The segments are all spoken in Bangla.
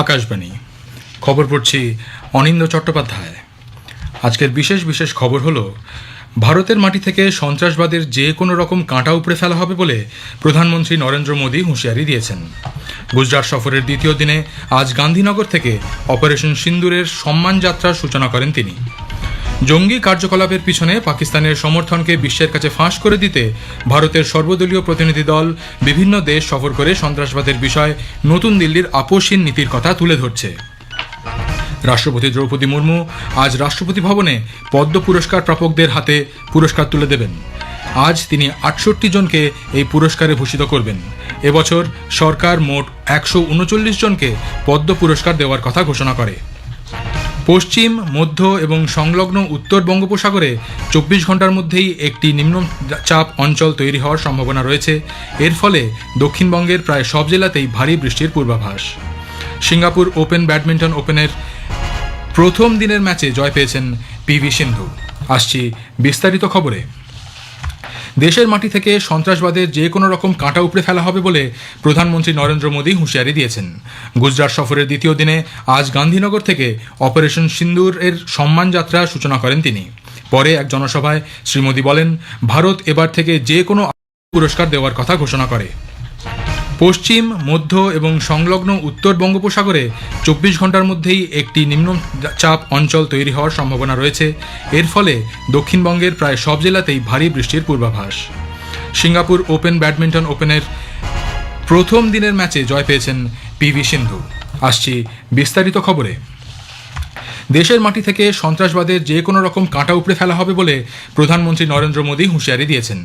আকাশবাণী। খবর পড়ছি অনিন্দ চট্টোপাধ্যায়। আজকের বিশেষ বিশেষ খবর হলো, ভারতের মাটি থেকে সন্ত্রাসবাদের যে কোনো রকম কাঁটা উপড়ে ফেলা হবে বলে প্রধানমন্ত্রী নরেন্দ্র মোদী হুঁশিয়ারি দিয়েছেন। গুজরাট সফরের দ্বিতীয় দিনে আজ গান্ধীনগর থেকে অপারেশন সিন্দুরের সম্মান যাত্রার সূচনা করেন তিনি। জঙ্গি কার্যকলাপের পিছনে পাকিস্তানের সমর্থনকে বিশ্বের কাছে ফাঁস করে দিতে ভারতের সর্বদলীয় প্রতিনিধি দল বিভিন্ন দেশ সফর করে সন্ত্রাসবাদের বিষয়ে নতুন দিল্লির আপোষহীন নীতির কথা তুলে ধরছে। রাষ্ট্রপতি দ্রৌপদী মুর্মু আজ রাষ্ট্রপতি ভবনে পদ্ম পুরস্কার প্রাপকদের হাতে পুরস্কার তুলে দেবেন। আজ তিনি আটষট্টি জনকে এই পুরস্কারে ভূষিত করবেন। এবছর সরকার মোট একশো উনচল্লিশ জনকে পদ্ম পুরস্কার দেওয়ার কথা ঘোষণা করে। পশ্চিম, মধ্য এবং সংলগ্ন উত্তর বঙ্গোপসাগরে চব্বিশ ঘণ্টার মধ্যেই একটি নিম্নচাপ অঞ্চল তৈরি হওয়ার সম্ভাবনা রয়েছে। এর ফলে দক্ষিণবঙ্গের প্রায় সব জেলাতেই ভারী বৃষ্টির পূর্বাভাস। সিঙ্গাপুর ওপেন ব্যাডমিন্টন ওপেনের প্রথম দিনের ম্যাচে জয় পেয়েছেন পিভি সিন্ধু। আসছি বিস্তারিত খবরে। দেশের মাটি থেকে সন্ত্রাসবাদের যে কোনো রকম কাঁটা উপড়ে ফেলা হবে বলে প্রধানমন্ত্রী নরেন্দ্র মোদী হুঁশিয়ারি দিয়েছেন। গুজরাট সফরের দ্বিতীয় দিনে আজ গান্ধীনগর থেকে অপারেশন সিন্দুর এর সম্মান যাত্রা সূচনা করেন তিনি। পরে এক জনসভায় শ্রী মোদী বলেন, ভারত এবার থেকে যে কোনো পুরস্কার দেওয়ার কথা ঘোষণা করে। পশ্চিম, মধ্য এবং সংলগ্ন উত্তর বঙ্গোপসাগরে চব্বিশ ঘণ্টার মধ্যেই একটি নিম্নচাপ অঞ্চল তৈরি হওয়ার সম্ভাবনা রয়েছে। এর ফলে দক্ষিণবঙ্গের প্রায় সব জেলাতেই ভারী বৃষ্টির পূর্বাভাস। সিঙ্গাপুর ওপেন ব্যাডমিন্টন ওপেনের প্রথম দিনের ম্যাচে জয় পেয়েছেন পিভি সিন্ধু। আসছি বিস্তারিত খবরে। দেশের মাটি থেকে সন্ত্রাসবাদের যে কোনো রকম কাঁটা উপড়ে ফেলা হবে বলে প্রধানমন্ত্রী নরেন্দ্র মোদী হুঁশিয়ারি দিয়েছেন।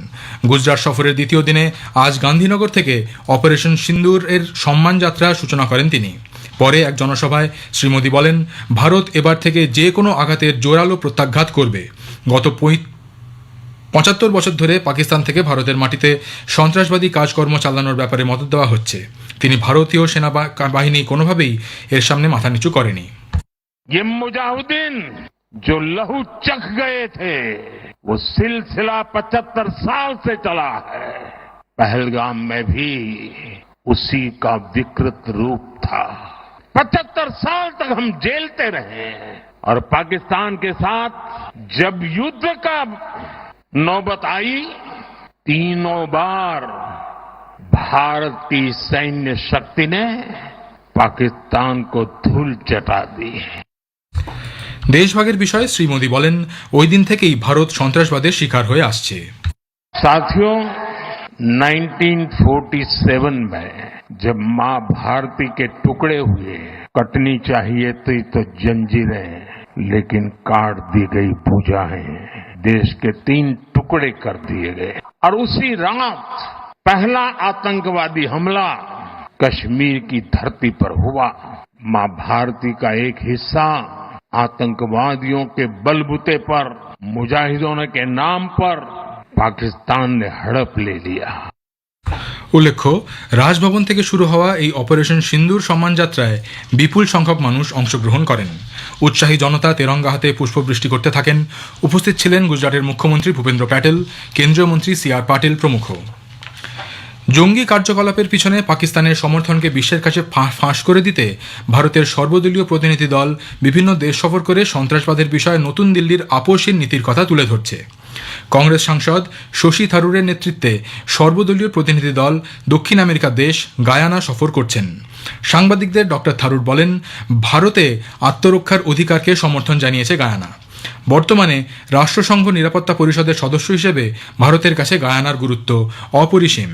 গুজরাট সফরের দ্বিতীয় দিনে আজ গান্ধীনগর থেকে অপারেশন সিন্দুর এর সম্মান যাত্রা সূচনা করেন তিনি। পরে এক জনসভায় শ্রী মোদী বলেন, ভারত এবার থেকে যে কোনো আঘাতের জোরালো প্রত্যাঘাত করবে। গত পঁচাত্তর বছর ধরে পাকিস্তান থেকে ভারতের মাটিতে সন্ত্রাসবাদী কাজকর্ম চালানোর ব্যাপারে মদত দেওয়া হচ্ছে। তিনি ভারতীয় সেনাবাহিনী কোনোভাবেই এর সামনে মাথা নিচু করেনি। ये मुजाहिदीन जो लहू चख गए थे, वो सिलसिला पचहत्तर साल से चला है। पहलगाम में भी उसी का विकृत रूप था। पचहत्तर साल तक हम जेलते रहे और पाकिस्तान के साथ जब युद्ध का नौबत आई, तीनों बार भारत की सैन्य शक्ति ने पाकिस्तान को धूल चटा दी দেশভাগের বিষয়ে শ্রী মোদী বলেন ওই দিন থেকেই ভারত সন্ত্রাসবাদের শিকার হয়ে আসছে साथियों 1947 में जब मां भारती के टुकड़े हुए कटनी चाहिए थी तो जंजीरें लेकिन काट दी गई भुजाएं देश के तीन टुकड़े कर दिए गए और उसी रात पहला आतंकवादी हमला कश्मीर की धरती पर हुआ मां भारती का एक हिस्सा आतंकवादियों के बलबूते पर मुजाहिदों के नाम पर पाकिस्तान ने हड़प ले लिया উল্লেখ্য রাজভবন থেকে শুরু হওয়া এই অপারেশন সিন্দুর সম্মান যাত্রায় বিপুল সংখ্যক মানুষ অংশগ্রহণ করেন উৎসাহী জনতা তেরঙ্গা হাতে পুষ্পবৃষ্টি করতে থাকেন উপস্থিত ছিলেন গুজরাটের মুখ্যমন্ত্রী ভূপেন্দ্র প্যাটেল কেন্দ্রীয় মন্ত্রী সি আর পাটিল প্রমুখ জঙ্গি কার্যকলাপের পিছনে পাকিস্তানের সমর্থনকে বিশ্বের কাছে ফাঁস করে দিতে ভারতের সর্বদলীয় প্রতিনিধি দল বিভিন্ন দেশ সফর করে সন্ত্রাসবাদের বিষয়ে নতুন দিল্লির আপোষহীন নীতির কথা তুলে ধরছে। কংগ্রেস সাংসদ শশী থারুরের নেতৃত্বে সর্বদলীয় প্রতিনিধি দল দক্ষিণ আমেরিকা দেশ গায়ানা সফর করছেন। সাংবাদিকদের ডক্টর থারুর বলেন, ভারতে আত্মরক্ষার অধিকারকে সমর্থন জানিয়েছে গায়ানা। বর্তমানে রাষ্ট্রসংঘ নিরাপত্তা পরিষদের সদস্য হিসেবে ভারতের কাছে গায়ানার গুরুত্ব অপরিসীম।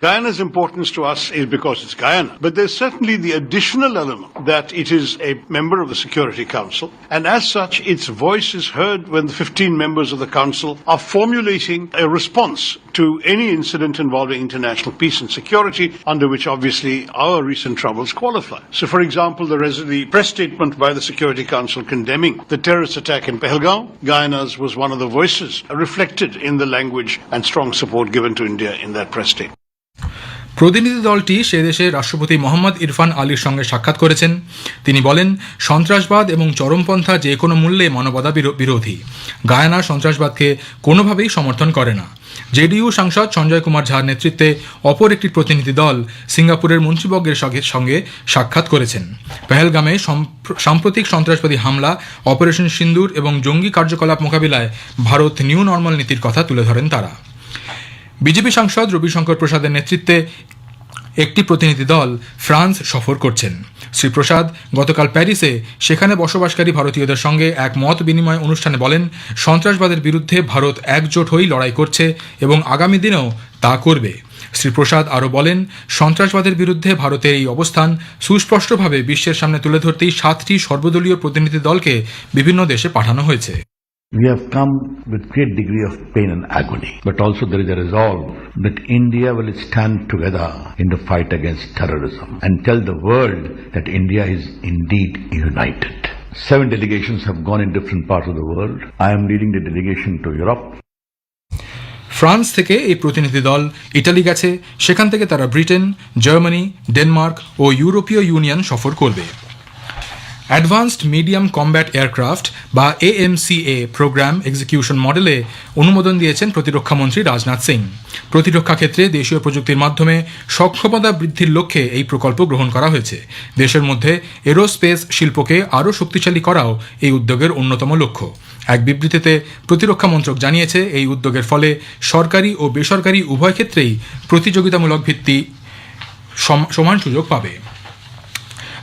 Guyana's importance to us is because it's Guyana, but there's certainly the additional element that it is a member of the Security Council, and as such, its voice is heard when the 15 members of the Council are formulating a response to any incident involving international peace and security, under which obviously our recent troubles qualify. So, for example, the, the press statement by the Security Council condemning the terrorist attack in Pahalgam, Guyana's was one of the voices reflected in the language and strong support given to India in that press statement. প্রতিনিধি দলটি সে দেশের রাষ্ট্রপতি মোহাম্মদ ইরফান আলীর সঙ্গে সাক্ষাৎ করেছেন। তিনি বলেন, সন্ত্রাসবাদ এবং চরমপন্থা যে কোনো মূল্যে মানবতা বিরো- বিরোধী। গায়ানা সন্ত্রাসবাদকে কোনোভাবেই সমর্থন করে না। জেডিইউ সাংসদ সঞ্জয় কুমার ঝার নেতৃত্বে অপর একটি প্রতিনিধি দল সিঙ্গাপুরের মন্ত্রীবর্গের সঙ্গে সাক্ষাৎ করেছেন। পেহেলগামে সাম্প্রতিক সন্ত্রাসবাদী হামলা, অপারেশন সিন্দুর এবং জঙ্গি কার্যকলাপ মোকাবিলায় ভারত নিউ নর্মাল নীতির কথা তুলে ধরেন তারা। বিজেপি সাংসদ রবিশঙ্কর প্রসাদের নেতৃত্বে একটি প্রতিনিধি দল ফ্রান্স সফর করছেন। শ্রী প্রসাদ গতকাল প্যারিসে সেখানে বসবাসকারী ভারতীয়দের সঙ্গে এক মত বিনিময় অনুষ্ঠানে বলেন, সন্ত্রাসবাদের বিরুদ্ধে ভারত একজোট হয়েই লড়াই করছে এবং আগামী দিনেও তা করবে। শ্রী প্রসাদ আরও বলেন, সন্ত্রাসবাদের বিরুদ্ধে ভারতের এই অবস্থান সুস্পষ্টভাবে বিশ্বের সামনে তুলে ধরতেই সাতটি সর্বদলীয় প্রতিনিধি দলকে বিভিন্ন দেশে পাঠানো হয়েছে। We have come with great degree of pain and agony, but also there is a resolve that India will stand together in the fight against terrorism and tell the world that India is indeed united. Seven delegations have gone in different parts of the world. I am leading the delegation to Europe. France থেকে এই প্রতিনিধি দল ইটালি গেছে সেখান থেকে তারা ব্রিটেন জার্মানি ডেনমার্ক ও ইউরোপীয় ইউনিয়ন সফর করবে অ্যাডভান্সড মিডিয়াম কম্ব্যাট এয়ারক্রাফট বা এএমসিএ প্রোগ্রাম এক্সিকিউশন মডেলে অনুমোদন দিয়েছেন প্রতিরক্ষামন্ত্রী রাজনাথ সিং। প্রতিরক্ষা ক্ষেত্রে দেশীয় প্রযুক্তির মাধ্যমে সক্ষমতা বৃদ্ধির লক্ষ্যে এই প্রকল্প গ্রহণ করা হয়েছে। দেশের মধ্যে এরোস্পেস শিল্পকে আরও শক্তিশালী করাও এই উদ্যোগের অন্যতম লক্ষ্য। এক বিবৃতিতে প্রতিরক্ষা মন্ত্রক জানিয়েছে, এই উদ্যোগের ফলে সরকারি ও বেসরকারি উভয় ক্ষেত্রেই প্রতিযোগিতামূলক ভিত্তি সম- সমান সুযোগ পাবে।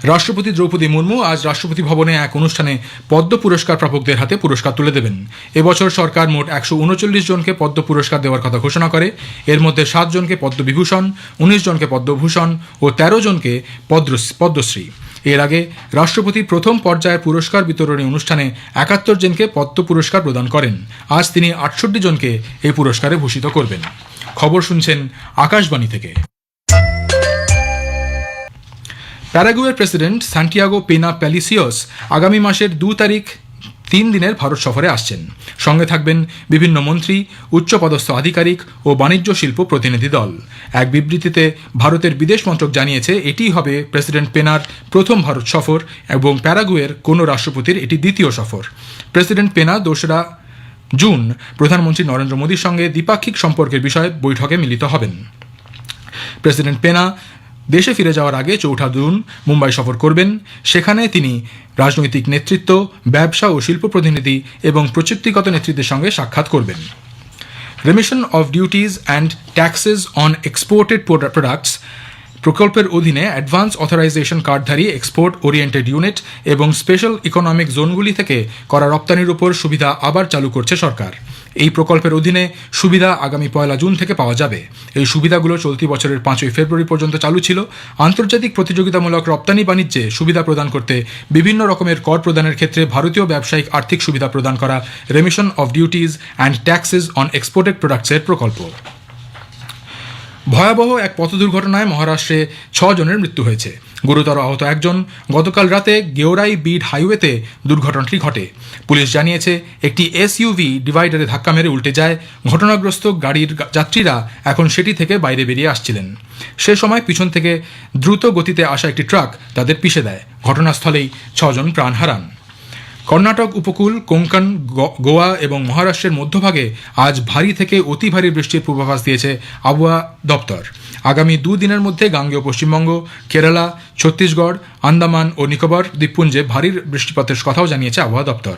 রাষ্ট্রপতি দ্রৌপদী মুর্মু আজ রাষ্ট্রপতি ভবনে এক অনুষ্ঠানে পদ্ম পুরস্কার প্রাপকদের হাতে পুরস্কার তুলে দেবেন। এবছর সরকার মোট একশো উনচল্লিশ জনকে পদ্ম পুরস্কার দেওয়ার কথা ঘোষণা করে। এর মধ্যে সাত জনকে পদ্মবিভূষণ, উনিশ জনকে পদ্মভূষণ ও তেরো জনকে পদ্ম- পদ্মশ্রী। এর আগে রাষ্ট্রপতি প্রথম পর্যায়ের পুরস্কার বিতরণী অনুষ্ঠানে একাত্তর জনকে পদ্ম পুরস্কার প্রদান করেন। আজ তিনি আটষট্টি জনকে এই পুরস্কারে ভূষিত করবেন। খবর শুনছেন আকাশবাণী থেকে। প্যারাগুয়ের প্রেসিডেন্ট সান্টিয়াগো পেনা প্যালিসিওস আগামী মাসের দু তারিখ তিন দিনের ভারত সফরে আসছেন। সঙ্গে থাকবেন বিভিন্ন মন্ত্রী, উচ্চপদস্থ আধিকারিক ও বাণিজ্য শিল্প প্রতিনিধি দল। এক বিবৃতিতে ভারতের বিদেশ মন্ত্রক জানিয়েছে, এটিই হবে প্রেসিডেন্ট পেনার প্রথম ভারত সফর এবং প্যারাগুয়ের কোনো রাষ্ট্রপতির এটি দ্বিতীয় সফর। প্রেসিডেন্ট পেনা দোসরা জুন প্রধানমন্ত্রী নরেন্দ্র মোদীর সঙ্গে দ্বিপাক্ষিক সম্পর্কের বিষয়ে বৈঠকে মিলিত হবেন। প্রেসিডেন্ট পেনা দেশে ফিরে যাওয়ার আগে চৌঠা জুন মুম্বাই সফর করবেন। সেখানে তিনি রাজনৈতিক নেতৃত্ব, ব্যবসা ও শিল্প প্রতিনিধি এবং প্রযুক্তিগত নেতৃত্বের সঙ্গে সাক্ষাৎ করবেন। Remission of duties and taxes on exported products প্রকল্পের অধীনে অ্যাডভান্স অথরাইজেশন কার্ডধারী এক্সপোর্ট ওরিয়েন্টেড ইউনিট এবং স্পেশাল ইকোনমিক জোনগুলি থেকে করা রপ্তানির উপর সুবিধা আবার চালু করছে সরকার। এই প্রকল্পের অধীনে সুবিধা আগামী পয়লা জুন থেকে পাওয়া যাবে। এই সুবিধাগুলো চলতি বছরের পাঁচই ফেব্রুয়ারি পর্যন্ত চালু ছিল। আন্তর্জাতিক প্রতিযোগিতামূলক রপ্তানি বাণিজ্যে সুবিধা প্রদান করতে বিভিন্ন রকমের কর প্রদানের ক্ষেত্রে ভারতীয় ব্যবসায়িক আর্থিক সুবিধা প্রদান করা remission of duties and taxes on exported প্রোডাক্টসের প্রকল্প। ভয়াবহ এক পথ দুর্ঘটনায় মহারাষ্ট্রে ছজনের মৃত্যু হয়েছে। গুরুতর আহত একজন গতকাল রাতে গেওরাই বিড হাইওয়েতে দুর্ঘটনাটি ঘটে। পুলিশ জানিয়েছে, একটি এসইউভি ডিভাইডারে ধাক্কা মেরে উল্টে যায়। ঘটনাগ্রস্ত গাড়ির যাত্রীরা এখন সেটি থেকে বাইরে বেরিয়ে আসছিলেন। সে সময় পিছন থেকে দ্রুত গতিতে আসা একটি ট্রাক তাদের পিষে দেয়। ঘটনাস্থলেই ছজন প্রাণ হারান। কর্ণাটক উপকূল, কোঙ্কন গোয়া এবং মহারাষ্ট্রের মধ্যভাগে আজ ভারী থেকে অতি ভারী বৃষ্টির পূর্বাভাস দিয়েছে আবহাওয়া দপ্তর। আগামী দুদিনের মধ্যে গাঙ্গেয় পশ্চিমবঙ্গ, কেরালা, ছত্তিশগড়, আন্দামান ও নিকোবর দ্বীপপুঞ্জে ভারী বৃষ্টিপাতের কথাও জানিয়েছে আবহাওয়া দপ্তর।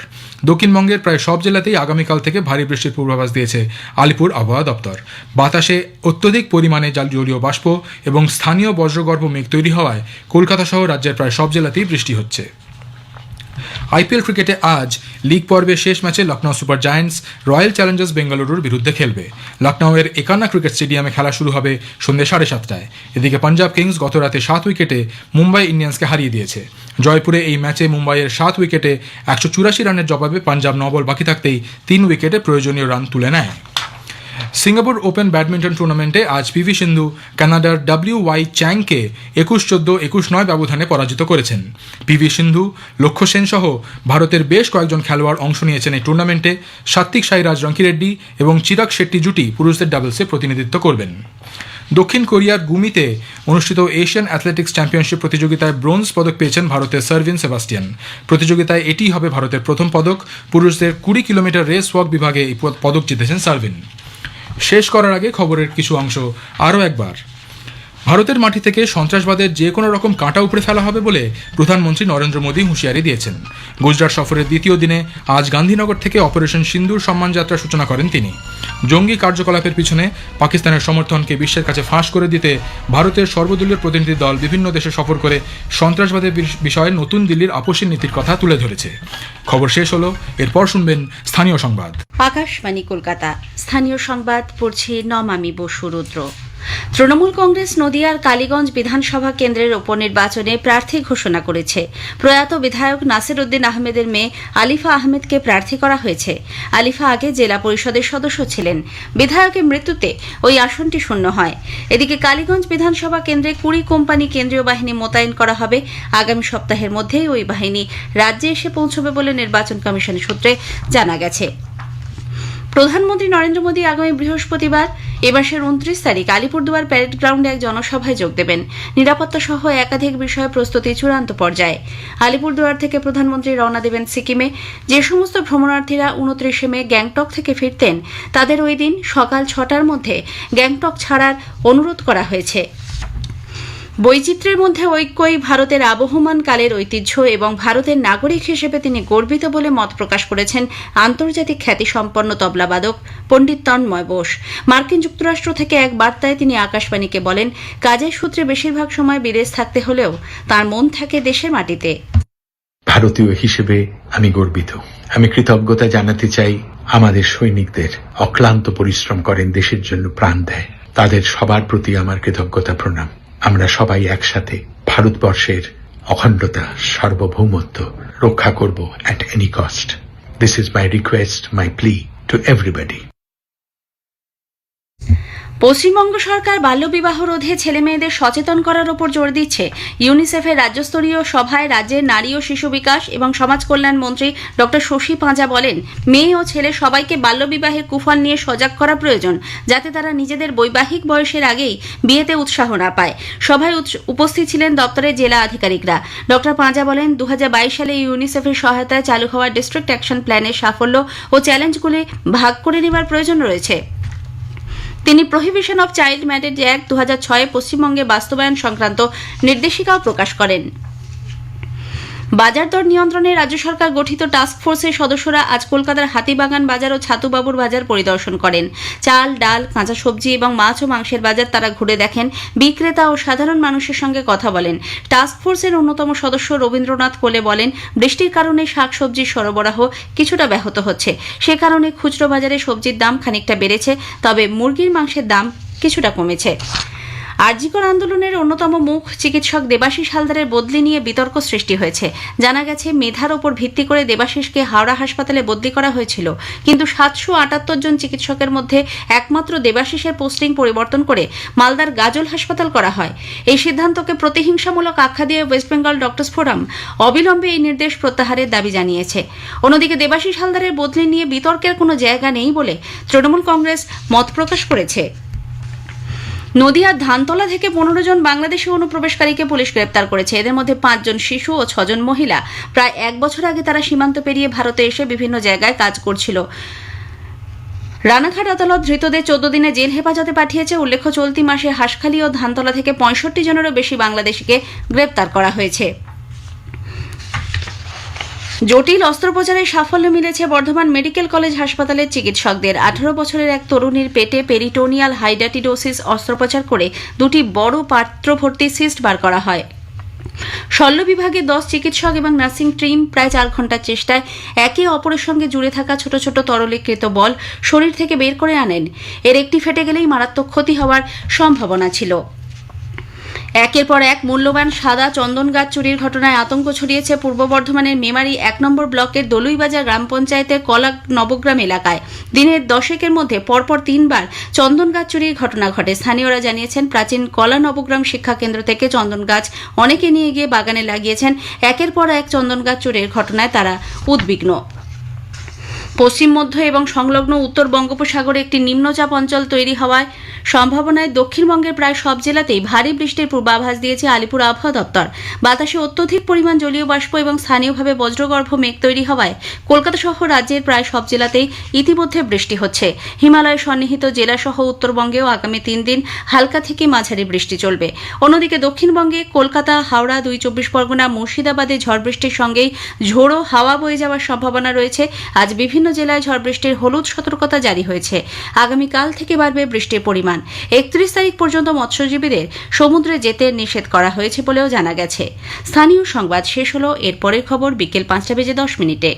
দক্ষিণবঙ্গের প্রায় সব জেলাতেই আগামীকাল থেকে ভারী বৃষ্টির পূর্বাভাস দিয়েছে আলিপুর আবহাওয়া দপ্তর। বাতাসে অত্যধিক পরিমাণে জাল জলীয় বাষ্প এবং স্থানীয় বজ্রগর্ভ মেঘ তৈরি হওয়ায় কলকাতা সহ রাজ্যের প্রায় সব জেলাতেই বৃষ্টি হচ্ছে। আইপিএল ক্রিকেটে আজ লিগ পর্বের শেষ ম্যাচে Lucknow super giants, royal challengers বেঙ্গালুরুর বিরুদ্ধে খেলবে। লখনৌয়ের একান্না ক্রিকেট স্টেডিয়ামে খেলা শুরু হবে সন্ধ্যে সাড়ে সাতটায়। এদিকে পাঞ্জাব কিংস গত রাতে সাত উইকেটে মুম্বাই ইন্ডিয়ান্সকে হারিয়ে দিয়েছে। জয়পুরে এই ম্যাচে মুম্বাইয়ের সাত উইকেটে একশো চুরাশি রানের জবাবে পাঞ্জাব নবল বাকি থাকতেই তিন উইকেটে প্রয়োজনীয় রান তুলে নেয়। সিঙ্গাপুর ওপেন ব্যাডমিন্টন টুর্নামেন্টে আজ পিভি সিন্ধু কানাডার ডাব্লিউ ওয়াই চ্যাংকে একুশ চোদ্দ, একুশ নয় ব্যবধানে পরাজিত করেছেন। পিভি সিন্ধু, লক্ষ্য সেন সহ ভারতের বেশ কয়েকজন খেলোয়াড় অংশ নিয়েছেন এই টুর্নামেন্টে। সাত্বিক সাইরাজ রঙ্কিরেড্ডি এবং চিরাগ শেট্টি জুটি পুরুষদের ডাবলসে প্রতিনিধিত্ব করবেন। দক্ষিণ কোরিয়ার গুমিতে অনুষ্ঠিত এশিয়ান অ্যাথলেটিক্স চ্যাম্পিয়নশিপ প্রতিযোগিতায় ব্রোঞ্জ পদক পেয়েছেন ভারতের সার্ভিন সেবাস্টিয়ান। প্রতিযোগিতায় এটিই হবে ভারতের প্রথম পদক। পুরুষদের কুড়ি কিলোমিটার রেস ওয়াক বিভাগে এই পদক জিতেছেন সার্ভিন। শেষ করার আগে খবরের কিছু অংশ আরও একবার। ভারতের মাটি থেকে সন্ত্রাসবাদের যে কোনো রকম কাঁটা উপড়ে ফেলা হবে বলে প্রধানমন্ত্রী নরেন্দ্র মোদী হুঁশিয়ারি দিয়েছেন। গুজরাট সফরের দ্বিতীয় দিনে আজ গান্ধীনগর থেকে অপারেশন সিন্দুর সম্মান যাত্রা সূচনা করেন তিনি। জঙ্গি কার্যকলাপের পিছনে পাকিস্তানের সমর্থনকে বিশ্বের কাছে ফাঁস করে দিতে ভারতের সর্বদলীয় প্রতিনিধি দল বিভিন্ন দেশে সফর করে সন্ত্রাসবাদের বিষয়ে নতুন দিল্লির আপসীর নীতির কথা তুলে ধরেছে। খবর শেষ হলো, এরপর শুনবেন স্থানীয় সংবাদ। আকাশবাণী কলকাতা। স্থানীয় সংবাদ, পড়ছি নমামি বসু রুদ্র। তৃণমূল কংগ্রেস নদিয়ার কালীগঞ্জ বিধানসভা কেন্দ্রের উপনির্বাচনে প্রার্থী ঘোষণা করেছে। প্রয়াত বিধায়ক নাসির উদ্দিন আহমেদের মেয়ে আলিফা আহমেদকে প্রার্থী করা হয়েছে। আলিফা আগে জেলা পরিষদের সদস্য ছিলেন। বিধায়কের মৃত্যুতে ওই আসনটি শূন্য হয়। এদিকে কালীগঞ্জ বিধানসভা কেন্দ্রে কুড়ি কোম্পানি কেন্দ্রীয় বাহিনী মোতায়েন করা হবে। আগামী সপ্তাহের মধ্যেই ওই বাহিনী রাজ্যে এসে পৌঁছবে বলে নির্বাচন কমিশন সূত্রে জানা গেছে। প্রধানমন্ত্রী নরেন্দ্র মোদী আগামী বৃহস্পতিবার এ মাসের উনত্রিশ তারিখ আলিপুরদুয়ার প্যারেড গ্রাউন্ডে এক জনসভায় যোগ দেবেন। নিরাপত্তা সহ একাধিক বিষয়ে প্রস্তুতি চূড়ান্ত পর্যায়ে। আলিপুরদুয়ার থেকে প্রধানমন্ত্রী রওনা দেবেন সিকিমে। যে সমস্ত ভ্রমণার্থীরা উনত্রিশে মে গ্যাংটক থেকে ফিরতেন, তাদের ওই দিন সকাল ছটার মধ্যে গ্যাংটক ছাড়ার অনুরোধ করা হয়েছে। বৈচিত্র্যের মধ্যে ঐক্যই ভারতের আবহমান কালের ঐতিহ্য এবং ভারতের নাগরিক হিসেবে তিনি গর্বিত বলে মত প্রকাশ করেছেন আন্তর্জাতিক খ্যাতিসম্পন্ন তবলাবাদক পণ্ডিত তন্ময় বোস। মার্কিন যুক্তরাষ্ট্র থেকে এক বার্তায় তিনি আকাশবাণীকে বলেন, কাজের সূত্রে বেশিরভাগ সময় বিদেশ থাকতে হলেও তার মন থাকে দেশের মাটিতে। ভারতীয় হিসেবে আমি গর্বিত। আমি কৃতজ্ঞতা জানাতে চাই আমাদের সৈনিকদের। অক্লান্ত পরিশ্রম করেন দেশের জন্য প্রাণ দেয়। তাদের সবার প্রতি আমার কৃতজ্ঞতা প্রণাম। আমরা সবাই একসাথে ভারতবর্ষের অখণ্ডতা, সার্বভৌমত্ব রক্ষা করব at any cost this is my request my plea to everybody Paschimbanga সরকার বাল্যবিবাহ রোধে ছেলে মেয়েদের সচেতন করার ওপর জোর দিচ্ছে ইউনিসেফের রাজ্যস্তরীয় সভায় রাজ্যের নারী ও শিশু বিকাশ এবং সমাজ কল্যাণ মন্ত্রী ডক্টর শশী পাঁজা বলেন, মেয়ে ও ছেলে সবাইকে বাল্যবিবাহের কুফল নিয়ে সজাগ করা প্রয়োজন, যাতে তারা নিজেদের বৈবাহিক বয়সের আগেই বিয়েতে উৎসাহ না পায়। সভায় উপস্থিত ছিলেন দপ্তরের জেলা আধিকারিকরা। ডক্টর পাঁজা বলেন দু হাজার বাইশ সালে ইউনিসেফের সহায়তায় চালু হওয়া ডিস্ট্রিক্ট অ্যাকশন প্ল্যানের সাফল্য ও চ্যালেঞ্জগুলি ভাগ করে নেবার প্রয়োজন রয়েছে। তিনি prohibition of child marriage act দু হাজার ছয়ে পশ্চিমবঙ্গে বাস্তবায়ন সংক্রান্ত নির্দেশিকাও প্রকাশ করেন। বাজার দর নিয়ন্ত্রণে রাজ্য সরকার গঠিত টাস্ক ফোর্সের সদস্যরা আজ কলকাতার হাতিবাগান বাজার ও ছাতুবাবুর বাজার পরিদর্শন করেন। চাল, ডাল, কাঁচা সবজি এবং মাছ ও মাংসের বাজার তারা ঘুরে দেখেন, বিক্রেতা ও সাধারণ মানুষের সঙ্গে কথা বলেন। টাস্ক ফোর্সের অন্যতম সদস্য রবীন্দ্রনাথ কোলে বলেন, বৃষ্টির কারণে শাকসবজির সরবরাহ কিছুটা ব্যাহত হচ্ছে। সে কারণে খুচরো বাজারে সবজির দাম খানিকটা বেড়েছে, তবে মুরগির মাংসের দাম কিছুটা কমেছে। আরজিকর আন্দোলনের অন্যতম মুখ চিকিৎসক দেবাশিস হালদারের বদলি নিয়ে বিতর্ক সৃষ্টি হয়েছে। জানা গেছে, মেধার ওপর ভিত্তি করে দেবাশিসকে হাওড়া হাসপাতালে বদলি করা হয়েছিল। কিন্তু সাতশো আটাত্তর জন চিকিৎসকের মধ্যে একমাত্র দেবাশিসের পোস্টিং পরিবর্তন করে মালদার গাজল হাসপাতাল করা হয়। এই সিদ্ধান্তকে প্রতিহিংসামূলক আখ্যা দিয়ে ওয়েস্ট বেঙ্গল ডক্টর্স ফোরাম অবিলম্বে এই নির্দেশ প্রত্যাহারের দাবি জানিয়েছে। অন্যদিকে দেবাশিস হালদারের বদলি নিয়ে বিতর্কের কোনো জায়গা নেই বলে তৃণমূল কংগ্রেস মত প্রকাশ করেছে। নদিয়ার ধানতলা থেকে পনেরো জন বাংলাদেশি অনুপ্রবেশকারীকে পুলিশ গ্রেপ্তার করেছে। এদের মধ্যে পাঁচজন শিশু ও ছজন মহিলা। প্রায় এক বছর আগে তারা সীমান্ত পেরিয়ে ভারতে এসে বিভিন্ন জায়গায় কাজ করছিল। রানাঘাট আদালত ধৃতদের চোদ্দ দিনে জেল হেফাজতে পাঠিয়েছে। উল্লেখ্য, চলতি মাসে হাঁসখালী ও ধানতলা থেকে পঁয়ষট্টি জনেরও বেশি বাংলাদেশিকে গ্রেপ্তার করা হয়েছে। জটিল অস্ত্রোপচারে সাফল্য মিলেছে বর্ধমান মেডিকেল কলেজ হাসপাতালের চিকিৎসকদের। আঠারো বছরের এক তরুণীর পেটে পেরিটোনিয়াল হাইডাটিডোসিস অস্ত্রোপচার করে দুটি বড় পাত্র ভর্তি সিস্ট বার করা হয়। শল্য বিভাগে দশ চিকিৎসক এবং নার্সিং টিম প্রায় চার ঘণ্টার চেষ্টায় একে অপরের সঙ্গে জুড়ে থাকা ছোট ছোট তরলীকৃত বল শরীর থেকে বের করে আনেন। এর একটি ফেটে গেলেই মারাত্মক ক্ষতি হওয়ার সম্ভাবনা ছিল। একের পর এক মূল্যবান সাদা চন্দন গাছ চুরির ঘটনায় আতঙ্ক ছড়িয়েছে পূর্ব বর্ধমানের মেমারি এক নম্বর ব্লকের দলুইবাজার গ্রাম পঞ্চায়েতের কলা নবগ্রাম এলাকায়। দিনের দশেকের মধ্যে পরপর তিনবার চন্দন গাছ চুরির ঘটনা ঘটে। স্থানীয়রা জানিয়েছেন, প্রাচীন কলা নবগ্রাম শিক্ষা কেন্দ্র থেকে চন্দন গাছ অনেকে নিয়ে গিয়ে বাগানে লাগিয়েছেন। একের পর এক চন্দন গাছ চুরির ঘটনায় তারা উদ্বিগ্ন। পশ্চিম মধ্য এবং সংলগ্ন উত্তর বঙ্গোপসাগরে একটি নিম্নচাপ অঞ্চল তৈরি হওয়ায় সম্ভাবনায় দক্ষিণবঙ্গের প্রায় সব জেলাতেই ভারী বৃষ্টির পূর্বাভাস দিয়েছে আলিপুর আবহাওয়া দপ্তর। বাতাসে অত্যধিক পরিমাণ জলীয় বাষ্প এবং স্থানীয়ভাবে বজ্রগর্ভ মেঘ তৈরি হওয়ায় কলকাতা সহ রাজ্যের প্রায় সব জেলাতেই ইতিমধ্যে বৃষ্টি হচ্ছে। হিমালয় সন্নিহিত জেলাসহ উত্তরবঙ্গেও আগামী তিন দিন হালকা থেকে মাঝারি বৃষ্টি চলবে। অন্যদিকে দক্ষিণবঙ্গে কলকাতা, হাওড়া, দুই চব্বিশ পরগনা, মুর্শিদাবাদে ঝড় বৃষ্টির সঙ্গেই ঝোড়ো হাওয়া বয়ে যাওয়ার সম্ভাবনা রয়েছে। আজ বিভিন্ন জেলায় ঝড় বৃষ্টির হলুদ সতর্কতা জারি হয়েছে। আগামীকাল থেকে বাড়বে বৃষ্টির পরিমাণ। একত্রিশ তারিখ পর্যন্ত মৎস্যজীবীদের সমুদ্রে যেতে নিষেধ করা হয়েছে বলেও জানা গেছে। স্থানীয় সংবাদ শেষ হলো, এরপরের খবর বিকেল পাঁচটা বেজে দশ মিনিটে।